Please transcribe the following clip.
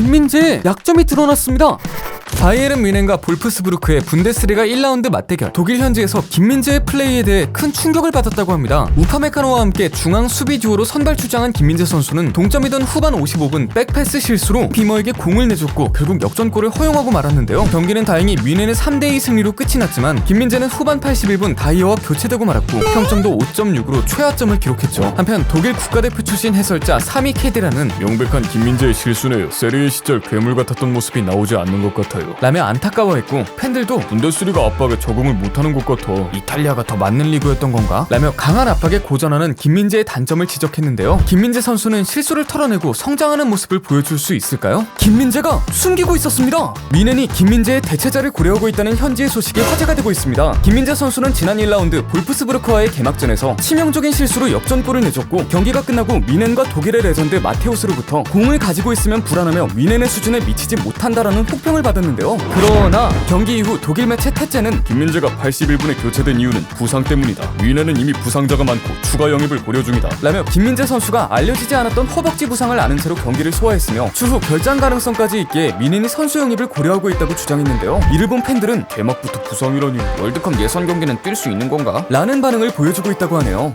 김민재의 약점이 드러났습니다. 바이에른 뮌헨과 볼프스부르크의 분데스리가 1라운드 맞대결 독일 현지에서 김민재의 플레이에 대해 큰 충격을 받았다고 합니다 우파메카노와 함께 중앙 수비 듀오로 선발 출장한 김민재 선수는 동점이던 후반 55분 백패스 실수로 비머에게 공을 내줬고 결국 역전골을 허용하고 말았는데요 경기는 다행히 뮌헨의 3대2 승리로 끝이 났지만 김민재는 후반 81분 다이어와 교체되고 말았고 평점도 5.6으로 최하점을 기록했죠 한편 독일 국가대표 출신 해설자 사미 케디라는 명백한 김민재의 실수네요. 세리에 시절 괴물 같았던 모습이 나오지 않는 것 같아요. 라며 안타까워했고 팬들도 분데스리가 압박에 적응을 못하는 것 같아. 이탈리아가 더 맞는 리그였던 건가? 라며 강한 압박에 고전하는 김민재의 단점을 지적했는데요. 김민재 선수는 실수를 털어내고 성장하는 모습을 보여줄 수 있을까요? 김민재가 숨기고 있었습니다. 미넨이 김민재의 대체자를 고려하고 있다는 현지의 소식이 화제가 되고 있습니다. 김민재 선수는 지난 1라운드 볼프스부르크와의 개막전에서 치명적인 실수로 역전골을 내줬고 경기가 끝나고 미넨과 독일의 레전드 마테우스로부터 공을 가지고 있으면 불안하며 미넨의 수준에 미치지 못한다라는 혹평을 받았는데 요. 그러나 경기 이후 독일 매체 태제는 김민재가 81분에 교체된 이유는 부상 때문이다. 위네는 이미 부상자가 많고 추가 영입을 고려 중이다. 라며 김민재 선수가 알려지지 않았던 허벅지 부상을 아는 채로 경기를 소화했으며 추후 결장 가능성까지 있기에 민인이 선수 영입을 고려하고 있다고 주장했는데요. 이를 본 팬들은 개막부터 부상이라니. 월드컵 예선 경기는 뛸 수 있는 건가? 라는 반응을 보여주고 있다고 하네요.